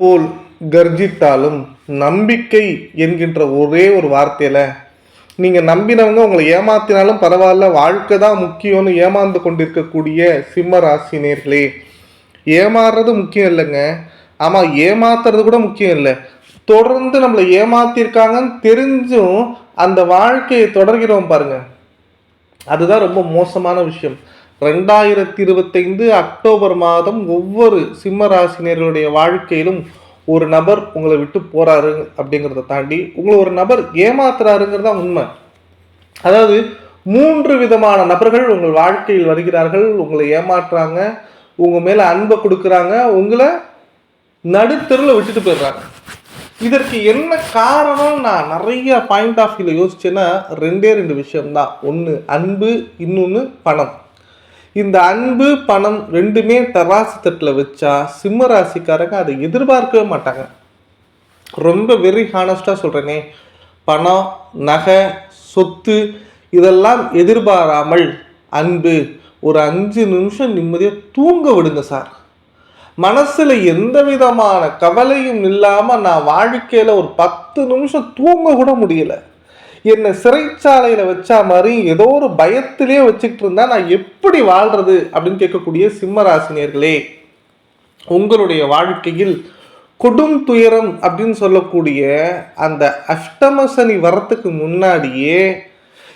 போல் கர்ஜித்தாலும் நம்பிக்கை என்கின்ற ஒரே ஒரு வார்த்தையில் நீங்கள் நம்பினவங்க உங்களை ஏமாத்தினாலும் பரவாயில்ல வாழ்க்கை தான் முக்கியம்னு ஏமாந்து கொண்டிருக்கக்கூடிய சிம்ம ராசினியர்களே ஏமாறுறது முக்கியம் இல்லைங்க. ஆமாம் ஏமாத்துறது கூட முக்கியம் இல்லை. தொடர்ந்து நம்மளை ஏமாத்திருக்காங்கன்னு தெரிஞ்சும் அந்த வாழ்க்கையை தொடர்கிறோம் பாருங்க. அதுதான் ரொம்ப மோசமான விஷயம். ரெண்டாயிரத்தி இருபத்தைந்து அக்டோபர் மாதம் ஒவ்வொரு சிம்ம ராசினியர்களுடைய வாழ்க்கையிலும் ஒரு நபர் உங்களை விட்டு போறாரு அப்படிங்கிறத தாண்டி உங்களை ஒரு நபர் ஏமாத்துறாருங்கிறதா தான் உண்மை. அதாவது மூன்று விதமான நபர்கள் உங்கள் வாழ்க்கையில் வருகிறார்கள் உங்களை ஏமாற்றுறாங்க உங்க மேல அன்பை கொடுக்குறாங்க உங்களை நடுத்தருல விட்டுட்டு போயிடுறாங்க. இதற்கு என்ன காரணம் நான் நிறைய பாயிண்ட் ஆஃப் வியூல யோசிச்சேன்னா ரெண்டே ரெண்டு விஷயம்தான். ஒன்று அன்பு இன்னொன்று பணம். இந்த அன்பு பணம் ரெண்டுமே தராசு தட்டில் வச்சா சிம்ம ராசிக்காரங்க அதை எதிர்பார்க்கவே மாட்டாங்க. ரொம்ப வெரி ஹானஸ்டாக சொல்கிறேனே பணம் நகை சொத்து இதெல்லாம் எதிர்பாராமல் அன்பு. ஒரு அஞ்சு நிமிஷம் நிம்மதியாக தூங்க விடுங்க சார் மனசில் எந்த விதமான கவலையும் இல்லாமல் நான் வாழ்க்கையில் ஒரு பத்து நிமிஷம் தூங்க கூட முடியல. என்னை சிறைச்சாலையில் வச்சா மாதிரி ஏதோ ஒரு பயத்திலே வச்சுக்கிட்டு இருந்தா நான் எப்படி வாழ்றது அப்படின்னு கேட்கக்கூடிய சிம்மராசினியர்களே உங்களுடைய வாழ்க்கையில் கொடும் துயரம் அப்படின்னு சொல்லக்கூடிய அந்த அஷ்டம சனி வரத்துக்கு முன்னாடியே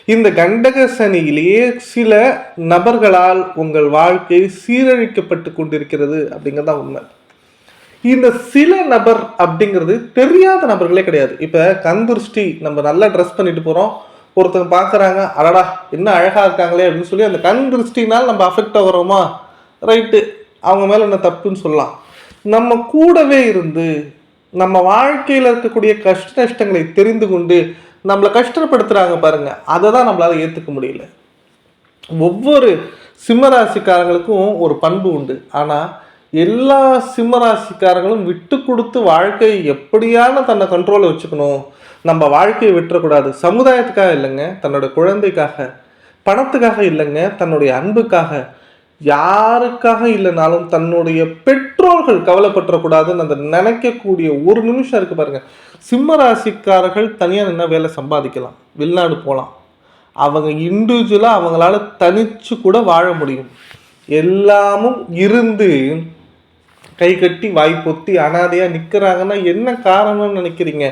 இந்த கண்டக சனியிலேயே சில நபர்களால் உங்கள் வாழ்க்கை சீரழிக்கப்பட்டு கொண்டிருக்கிறது அப்படிங்கிறதான் உண்மை. இந்த சில நபர் அப்படிங்கிறது தெரியாத நபர்களே கிடையாது. இப்போ கந்துருஷ்டி நம்ம நல்லா ட்ரெஸ் பண்ணிட்டு போகிறோம் ஒருத்தங்க பார்க்குறாங்க அடடா என்ன அழகாக இருக்காங்களே அப்படின்னு சொல்லி அந்த கண் திருஷ்டினால் நம்ம அஃபெக்ட் ஆகிறோமா? ரைட்டு அவங்க மேலே என்ன தப்புன்னு சொல்லலாம். நம்ம கூடவே இருந்து நம்ம வாழ்க்கையில் இருக்கக்கூடிய கஷ்ட நஷ்டங்களை தெரிந்து கொண்டு நம்மளை கஷ்டப்படுத்துகிறாங்க பாருங்கள் அதை தான் நம்மளால் ஏற்றுக்க முடியல. ஒவ்வொரு சிம்மராசிக்காரங்களுக்கும் ஒரு பண்பு உண்டு. ஆனால் எல்லா சிம்மராசிக்காரங்களும் விட்டு கொடுத்து வாழ்க்கையை எப்படியான தன்னை கண்ட்ரோலில் வச்சுக்கணும்? நம்ம வாழ்க்கையை விட்டுறக்கூடாது. சமுதாயத்துக்காக இல்லைங்க. தன்னோட குழந்தைக்காக பணத்துக்காக இல்லைங்க. தன்னுடைய அன்புக்காக. யாருக்காக இல்லைனாலும் தன்னுடைய பெற்றோர்கள் கவலைப்பட்டுறக்கூடாதுன்னு அந்த நினைக்கக்கூடிய ஒரு நிமிஷம் இருக்குது பாருங்கள் சிம்ம ராசிக்காரர்கள் தனியாக நின்னா வேலை சம்பாதிக்கலாம். வெளிநாடு போகலாம் அவங்க இண்டிவிஜுவலாக அவங்களால தனிச்சு கூட வாழ முடியும். எல்லாமும் இருந்து கை கட்டி வாய் பொத்தி அனாதையாக நிற்கிறாங்கன்னா என்ன காரணம்னு நினைக்கிறீங்க?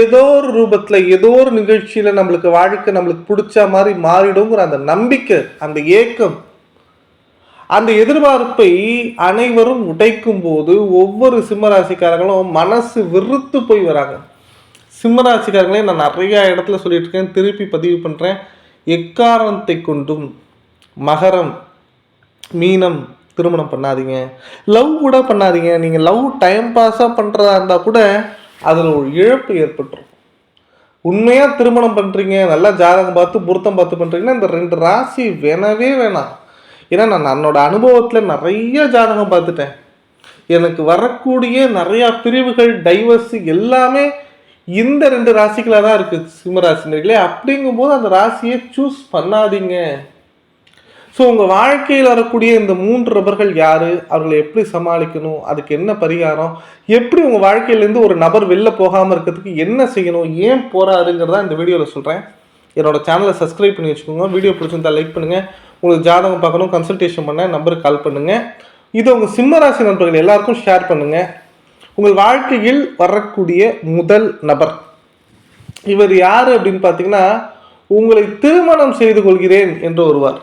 ஏதோ ஒரு ரூபத்தில் ஏதோ ஒரு நிகழ்ச்சியில் நம்மளுக்கு வாழ்க்கை நம்மளுக்கு பிடிச்ச மாதிரி மாறிடுங்கிற அந்த நம்பிக்கை அந்த ஏக்கம் அந்த எதிர்பார்ப்பை அனைவரும் உடைக்கும் போது ஒவ்வொரு சிம்மராசிக்காரங்களும் மனசு வெறுத்து போய் வராங்க. சிம்மராசிக்காரங்களே நான் நிறைய இடத்துல சொல்லிட்டு இருக்கேன் திருப்பி பதிவு பண்ணுறேன் எக்காரணத்தை கொண்டும் மகரம் மீனம் திருமணம் பண்ணாதீங்க. லவ் கூட பண்ணாதீங்க. நீங்கள் லவ் டைம் பாஸாக பண்ணுறதா இருந்தால் கூட அதில் ஒரு இழப்பு ஏற்பட்டுரும். உண்மையாக திருமணம் பண்ணுறீங்க நல்லா ஜாதகம் பார்த்து பொருத்தம் பார்த்து பண்ணுறீங்கன்னா இந்த ரெண்டு ராசி வேணவே வேணாம். ஏன்னா நான் என்னோட அனுபவத்தில் நிறைய ஜாதகம் பார்த்துட்டேன். எனக்கு வரக்கூடிய நிறையா பிரிவுகள் டைவர்ஸ் எல்லாமே இந்த ரெண்டு ராசிகளாக தான் இருக்குது சிம்மராசினர்களே அப்படிங்கும்போது அந்த ராசியை சூஸ் பண்ணாதீங்க. ஸோ உங்கள் வாழ்க்கையில் வரக்கூடிய இந்த மூன்று நபர்கள் யார்? அவர்களை எப்படி சமாளிக்கணும்? அதுக்கு என்ன பரிகாரம்? எப்படி உங்கள் வாழ்க்கையிலேருந்து ஒரு நபர் வெளில போகாமல் இருக்கிறதுக்கு என்ன செய்யணும்? ஏன் போகிறாருங்கிறதா இந்த வீடியோவில் சொல்கிறேன் என்னோட சேனலை சப்ஸ்கிரைப் பண்ணி வச்சுக்கோங்க. வீடியோ பிடிச்சிருந்தா லைக் பண்ணுங்கள் உங்களுக்கு ஜாதகம் பார்க்கணும் கன்சல்டேஷன் பண்ண நம்பருக்கு கால் பண்ணுங்கள் இது உங்கள் சிம்மராசி நண்பர்கள் எல்லாருக்கும் ஷேர் பண்ணுங்கள் உங்கள் வாழ்க்கையில் வரக்கூடிய முதல் நபர். இவர் யார் அப்படின்னு பார்த்தீங்கன்னா உங்களை திருமணம் செய்து கொள்கிறேன் என்று ஒருவர்.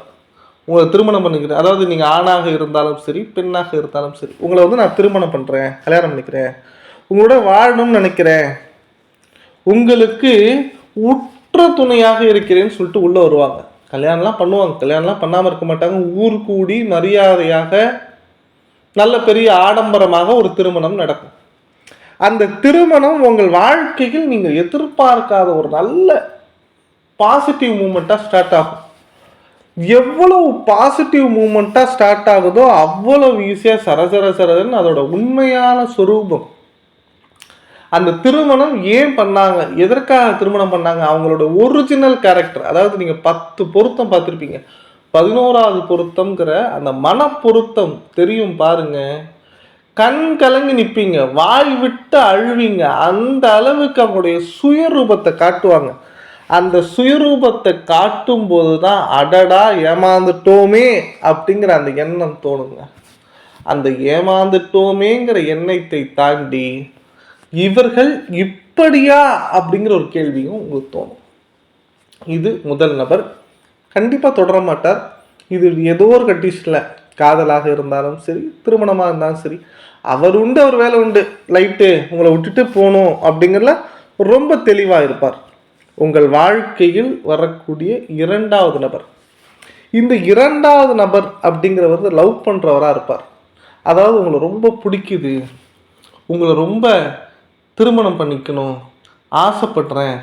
உங்களை திருமணம் பண்ணிக்கிறேன் அதாவது நீங்கள் ஆணாக இருந்தாலும் சரி பெண்ணாக இருந்தாலும் சரி உங்களை வந்து நான் திருமணம் பண்ணுறேன் கல்யாணம் பண்ணிக்கிறேன் உங்களோட வாழணும்னு நினைக்கிறேன் உங்களுக்கு உற்ற துணையாக இருக்கிறேன்னு சொல்லிட்டு உள்ளே வருவாங்க. கல்யாணம்லாம் பண்ணுவாங்க. கல்யாணம்லாம் பண்ணாமல் இருக்க மாட்டாங்க. ஊர் கூடி மரியாதையாக நல்ல பெரிய ஆடம்பரமாக ஒரு திருமணம் நடக்கும். அந்த திருமணம் உங்கள் வாழ்க்கையில் நீங்கள் எதிர்பார்க்காத ஒரு நல்ல பாசிட்டிவ் மூமெண்ட்டாக ஸ்டார்ட் ஆகும். எவ்வளவு பாசிட்டிவ் மூமெண்ட்டாக ஸ்டார்ட் ஆகுதோ அவ்வளவு ஈஸியாக சரசர சரதுன்னு அதோட உண்மையான சொரூபம். அந்த திருமணம் ஏன் பண்ணாங்க? எதற்காக திருமணம் பண்ணாங்க? அவங்களோட ஒரிஜினல் கேரக்டர் அதாவது நீங்கள் பத்து பொருத்தம் பார்த்துருப்பீங்க. பதினோராவது பொருத்தம்ங்கிற அந்த மன பொருத்தம் தெரியும் பாருங்க. கண் கலங்கி நிற்பீங்க வாய் விட்டு அழுவீங்க. அந்த அளவுக்கு அவங்களுடைய சுயரூபத்தை காட்டுவாங்க. அந்த சுயரூபத்தை காட்டும் போது தான் அடடா ஏமாந்துட்டோமே அப்படிங்கிற அந்த எண்ணம் தோணுங்க. அந்த ஏமாந்துட்டோமேங்கிற எண்ணத்தை தாண்டி இவர்கள் இப்படியா அப்படிங்கிற ஒரு கேள்வியும் உங்களுக்கு தோணும். இது முதல் நபர். கண்டிப்பாக தொடர மாட்டார். இது ஏதோ ஒரு கண்டிஷனில் காதலாக இருந்தாலும் சரி திருமணமாக இருந்தாலும் சரி அவர் உண்டு அவர் வேலை உண்டு. லைட்டு உங்களை விட்டுட்டு போகணும் அப்படிங்கிறல ரொம்ப தெளிவாக இருப்பார். உங்கள் வாழ்க்கையில் வரக்கூடிய இரண்டாவது நபர். இந்த இரண்டாவது நபர் அப்படிங்கிறவர் லவ் பண்ணுறவராக இருப்பார். அதாவது உங்களை ரொம்ப பிடிக்குது. உங்களை ரொம்ப திருமணம் பண்ணிக்கணும். ஆசைப்படுறேன்.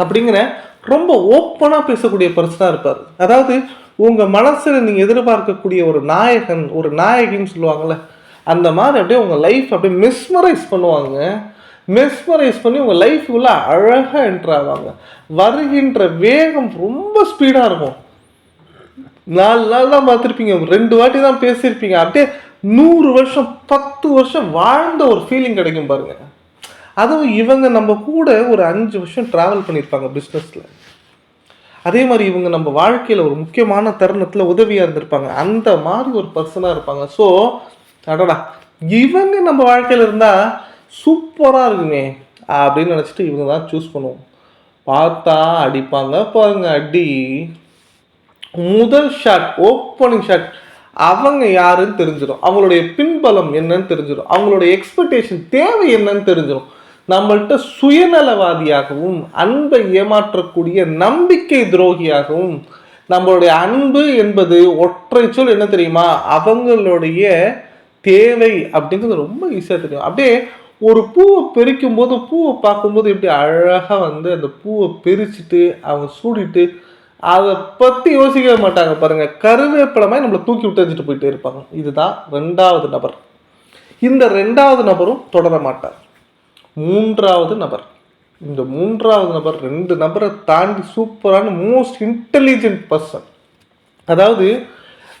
அப்படிங்கிற ரொம்ப ஓப்பனாக பேசக்கூடிய பர்சனாக இருப்பார். அதாவது உங்கள் மனசில் நீங்கள் எதிர்பார்க்கக்கூடிய ஒரு நாயகன் ஒரு நாயகின்னு சொல்லுவாங்கள்ல அந்த மாதிரி அப்படியே உங்கள் லைஃப் அப்படியே மிஸ்மரைஸ் பண்ணுவாங்க. மெஸ்மரைஸ் பண்ணி உங்கள் லைஃப்குள்ளே அழகாக என்ட்ரு ஆவாங்க. வருகின்ற வேகம் ரொம்ப ஸ்பீடாக இருக்கும். நாலு நாள் தான் பார்த்துருப்பீங்க. ரெண்டு வாட்டி தான் பேசியிருப்பீங்க. அப்படியே நூறு வருஷம் பத்து வருஷம் வாழ்ந்த ஒரு ஃபீலிங் கிடைக்கும் பாருங்க. அதுவும் இவங்க நம்ம கூட ஒரு அஞ்சு வருஷம் ட்ராவல் பண்ணியிருப்பாங்க பிஸ்னஸில் அதே மாதிரி இவங்க நம்ம வாழ்க்கையில் ஒரு முக்கியமான தருணத்தில் உதவியாக இருந்திருப்பாங்க. அந்த மாதிரி ஒரு பர்சனாக இருப்பாங்க. ஸோ அடடா. இவங்க நம்ம வாழ்க்கையில் இருந்தால் சூப்பராக இருக்குமே அப்படின்னு நினச்சிட்டு இவங்க தான் சூஸ் பண்ணுவோம். பார்த்தா அடிப்பாங்க. பாருங்க அடி. முதல் ஷாட் ஓப்பனிங் ஷாட் அவங்க யாருன்னு தெரிஞ்சிடும். அவங்களுடைய பின்பலம் என்னன்னு தெரிஞ்சிடும். அவங்களுடைய எக்ஸ்பெக்டேஷன் தேவை என்னன்னு தெரிஞ்சிடும். நம்மள்கிட்ட சுயநலவாதியாகவும் அன்பை ஏமாற்றக்கூடிய நம்பிக்கை துரோகியாகவும் நம்மளுடைய அன்பு என்பது ஒற்றை சொல் என்ன தெரியுமா? அவங்களுடைய தேவை அப்படிங்கிறது ரொம்ப ஈஸியாக தெரியும். அப்படியே ஒரு பூவை பிரிக்கும் போது பூவை பார்க்கும்போது எப்படி அழகாக வந்து அந்த பூவை பிரிச்சுட்டு அவங்க சூடிட்டு அதை பற்றி யோசிக்கவே மாட்டாங்க பாருங்கள் கருவேப்பிலமாய் நம்மளை தூக்கி விட்டு வச்சுட்டு போயிட்டே இருப்பாங்க. இதுதான் ரெண்டாவது நபர். இந்த ரெண்டாவது நபரும் தொடர மாட்டார். மூன்றாவது நபர். இந்த மூன்றாவது நபர் ரெண்டு நபரை தாண்டி சூப்பரான மோஸ்ட் இன்டெலிஜென்ட் பர்சன் அதாவது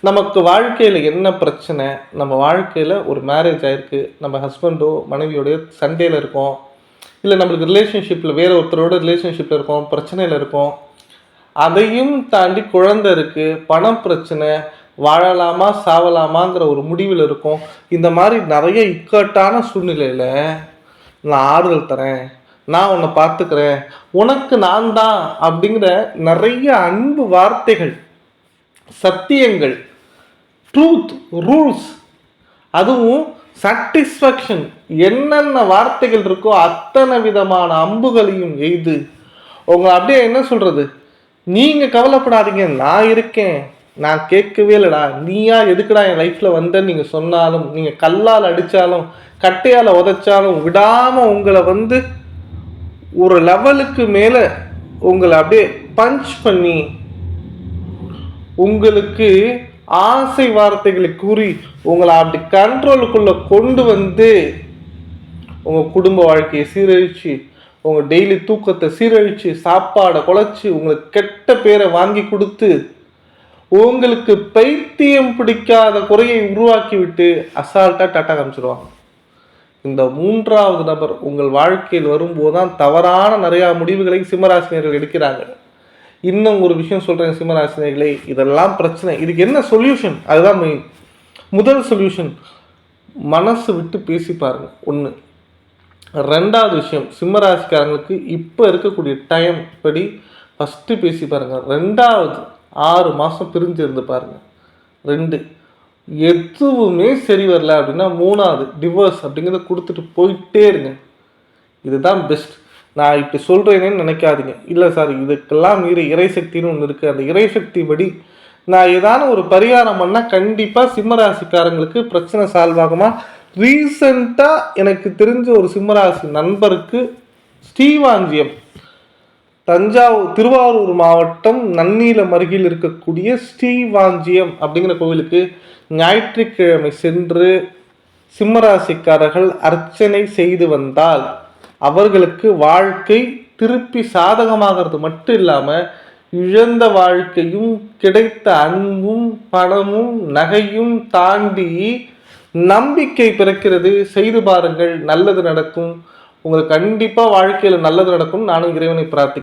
நமக்கு வாழ்க்கையில் என்ன பிரச்சனை? நம்ம வாழ்க்கையில் ஒரு மேரேஜ் ஆயிருக்கு. நம்ம ஹஸ்பண்டோ மனைவியோடைய சண்டேல இருக்கோம். இல்லை நம்மளுக்கு ரிலேஷன்ஷிப்பில் வேறு ஒருத்தரோட ரிலேஷன்ஷிப்பில் இருக்கோம். பிரச்சனையில் இருக்கோம். அதையும் தாண்டி குழந்தை இருக்குது பணம் பிரச்சனை. வாழலாமா சாவலாமாங்கிற ஒரு முடிவில் இருக்கும். இந்த மாதிரி நிறைய இக்கட்டான சூழ்நிலையில் நான் ஆறுதல் தரேன். நான் உன்னை பார்த்துக்கிறேன். உனக்கு நான் தான் அப்படிங்கிற நிறைய அன்பு வார்த்தைகள் சத்தியங்கள் ட்ரூத் ரூல்ஸ் அதுவும் சாட்டிஸ்ஃபேக்ஷன் என்னென்ன வார்த்தைகள் இருக்கோ அத்தனை விதமான அம்புகளையும் எய்து. உங்களை அப்படியே என்ன சொல்கிறது நீங்கள் கவலைப்படாதீங்க நான் இருக்கேன். நான் கேட்கவே இல்லைடா. நீயா எதுக்குடா என் லைஃப்பில் வந்தேன்னு நீங்கள் சொன்னாலும் நீங்கள் கல்லால் அடித்தாலும் கட்டையால் உதைச்சாலும் விடாமல் உங்களை வந்து ஒரு லெவலுக்கு மேலே உங்களை அப்படியே பஞ்ச் பண்ணி உங்களுக்கு ஆசை வார்த்தைகளை கூறி உங்களை அப்படி கண்ட்ரோலுக்குள்ளே கொண்டு வந்து உங்கள் குடும்ப வாழ்க்கையை சீரழித்து உங்கள் டெய்லி தூக்கத்தை சீரழித்து சாப்பாடை குலைச்சி உங்களுக்கு கெட்ட பேரை வாங்கி கொடுத்து உங்களுக்கு பைத்தியம் பிடிக்காத குறையை உருவாக்கி விட்டு அசால்ட்டாக டாட்டா காமிச்சிருவாங்க. இந்த மூன்றாவது நபர் உங்கள் வாழ்க்கையில் வரும்போது தான் தவறான நிறையா முடிவுகளை சிம்மராசினியர்கள் எடுக்கிறாங்க. இன்னும் ஒரு விஷயம் சொல்கிறேன் சிம்மராசினியர்களே இதெல்லாம் பிரச்சனை. இதுக்கு என்ன சொல்யூஷன் அதுதான் மெயின் முதல் சொல்யூஷன் மனசு விட்டு பேசி பாருங்கள் ஒன்று ரெண்டாவது விஷயம் சிம்மராசிக்காரங்களுக்கு இப்போ இருக்கக்கூடிய டைம் படி ஃபஸ்ட்டு பேசி பாருங்கள் ரெண்டாவது ஆறு மாதம் பிரிஞ்சு இருந்து பாருங்கள் ரெண்டு எதுவுமே சரி வரல அப்படின்னா மூணாவது டிவோர்ஸ் அப்படிங்கிறத கொடுத்துட்டு போயிட்டே இருங்க. இதுதான் பெஸ்ட் நான் இப்படி சொல்கிறேனேன்னு நினைக்காதீங்க. இல்லை சார் இதுக்கெல்லாம் மீறி இறைசக்தின்னு ஒன்று இருக்குது அந்த இறைசக்தி படி நான் ஏதான ஒரு பரிகாரம் பண்ணால் கண்டிப்பாக சிம்மராசிக்காரங்களுக்கு பிரச்சனை சால்வ் ஆகுமா? ரீசண்டாக எனக்கு தெரிஞ்ச ஒரு சிம்மராசி நண்பருக்கு ஸ்ரீவாஞ்சியம். தஞ்சாவூர் திருவாரூர் மாவட்டம் நன்னீலம் அருகில் இருக்கக்கூடிய ஸ்ரீவாஞ்சியம் அப்படிங்கிற கோவிலுக்கு ஞாயிற்றுக்கிழமை சென்று சிம்மராசிக்காரர்கள் அர்ச்சனை செய்து வந்தால் அவர்களுக்கு வாழ்க்கை திருப்பி சாதகமாகிறது மட்டும் இல்லாமல் இழந்த வாழ்க்கையும் கிடைத்த அன்பும் பணமும் நகையும் தாண்டி நம்பிக்கை பிறக்கிறது. செய்து பாருங்கள் நல்லது நடக்கும். உங்களுக்கு கண்டிப்பாக வாழ்க்கையில் நல்லது நடக்கும் நானும் இறைவனை பிரார்த்தி